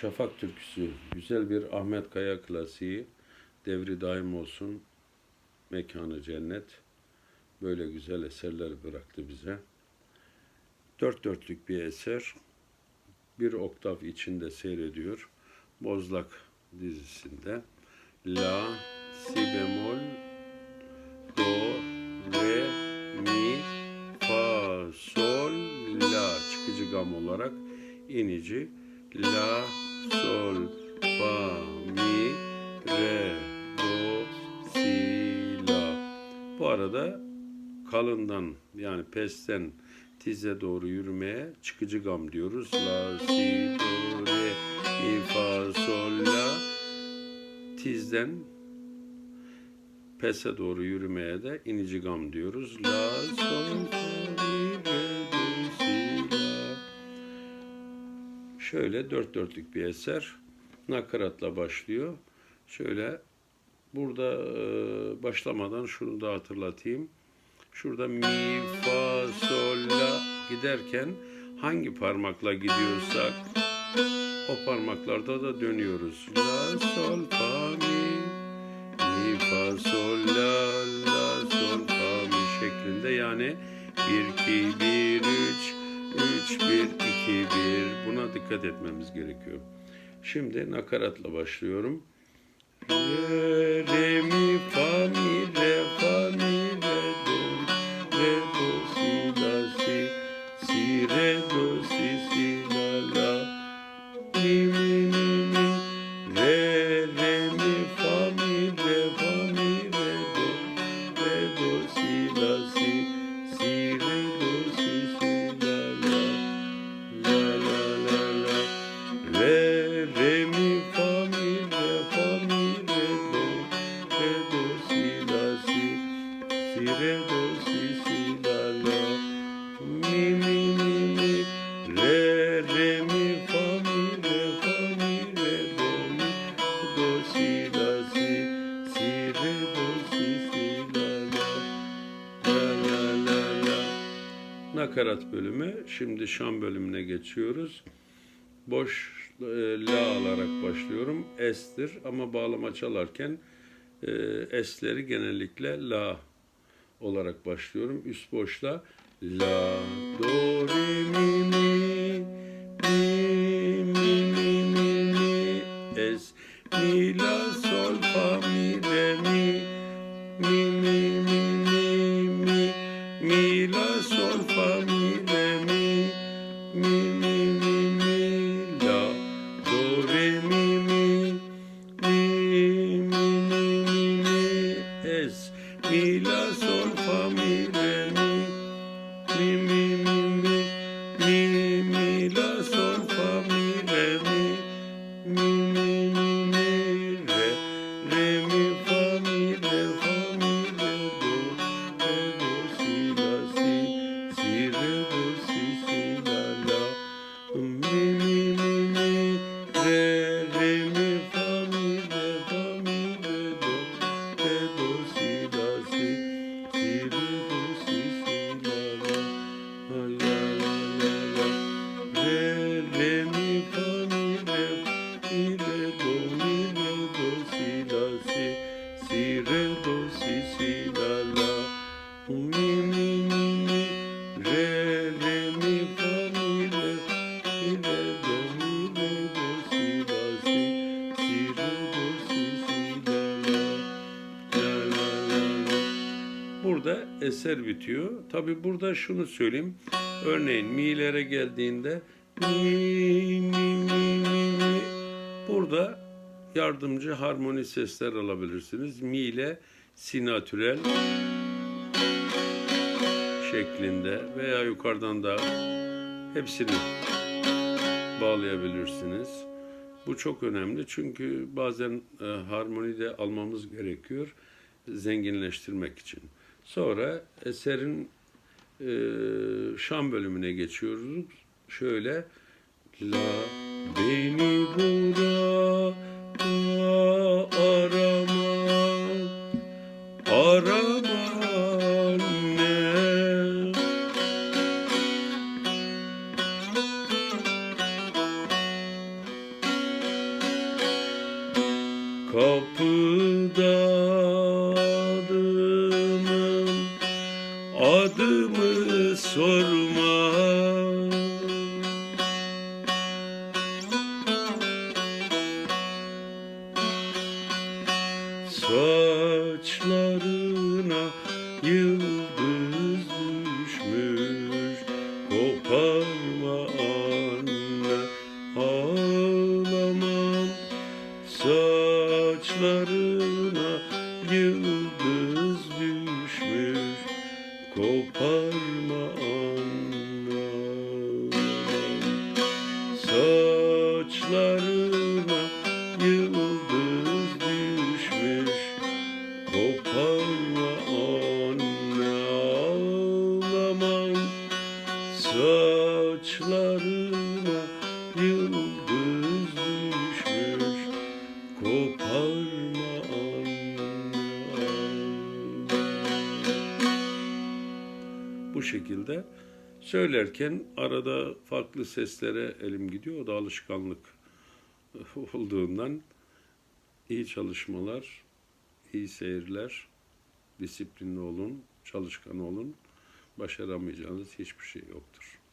Şafak türküsü güzel bir Ahmet Kaya klasiği. Devri daim olsun. Mekanı cennet. Böyle güzel eserler bıraktı bize. Dört dörtlük bir eser. Bir oktav içinde seyrediyor. Bozlak dizisinde. La, si bemol, do, re, mi, fa, sol, la çıkıcı gam olarak inici la, sol, fa, mi, re, do, si, la. Bu arada kalından yani pesten tize doğru yürümeye çıkıcı gam diyoruz. La, si, do, re, mi, fa, sol, la. Tizden pese doğru yürümeye de inici gam diyoruz. La, sol, fa, Şöyle dört dörtlük bir eser. Nakaratla başlıyor. Şöyle burada e, başlamadan şunu da hatırlatayım. Şurada mi, fa, sol, la giderken hangi parmakla gidiyorsak o parmaklarda da dönüyoruz. La, sol, fa, mi, mi, fa, sol, la, la, sol, fa, mi şeklinde. Yani 1, 2, 1, 3, 3, 1, 2, 1. Buna dikkat etmemiz gerekiyor. Şimdi nakaratla başlıyorum. Re, re, mi, fa, mi, re, fa, Nakarat bölümü. Şimdi şan bölümüne geçiyoruz. Boş e, la alarak başlıyorum. Es'tir ama bağlama çalarken e, Es'leri genellikle la olarak başlıyorum. Üst boşta la, do, re, mi, eser bitiyor. Tabi burada şunu söyleyeyim. Örneğin mi'lere geldiğinde mi, mi, mi, mi. Burada yardımcı harmoni sesler alabilirsiniz. Mi ile sinatürel şeklinde veya yukarıdan da hepsini bağlayabilirsiniz. Bu çok önemli çünkü bazen e, harmoni de almamız gerekiyor zenginleştirmek için. Sonra eserin e, şan bölümüne geçiyoruz. Şöyle La beni burada arama arama anne Kapıda Saçlarına yıldız düşmüş. Koparma anne ağlamam. Saçlarına Saçlarına yıldız düşmüş Koparma anne Bu şekilde söylerken arada farklı seslere elim gidiyor. O da alışkanlık olduğundan iyi çalışmalar, iyi seyirler, disiplinli olun, çalışkan olun. Başaramayacağınız hiçbir şey yoktur.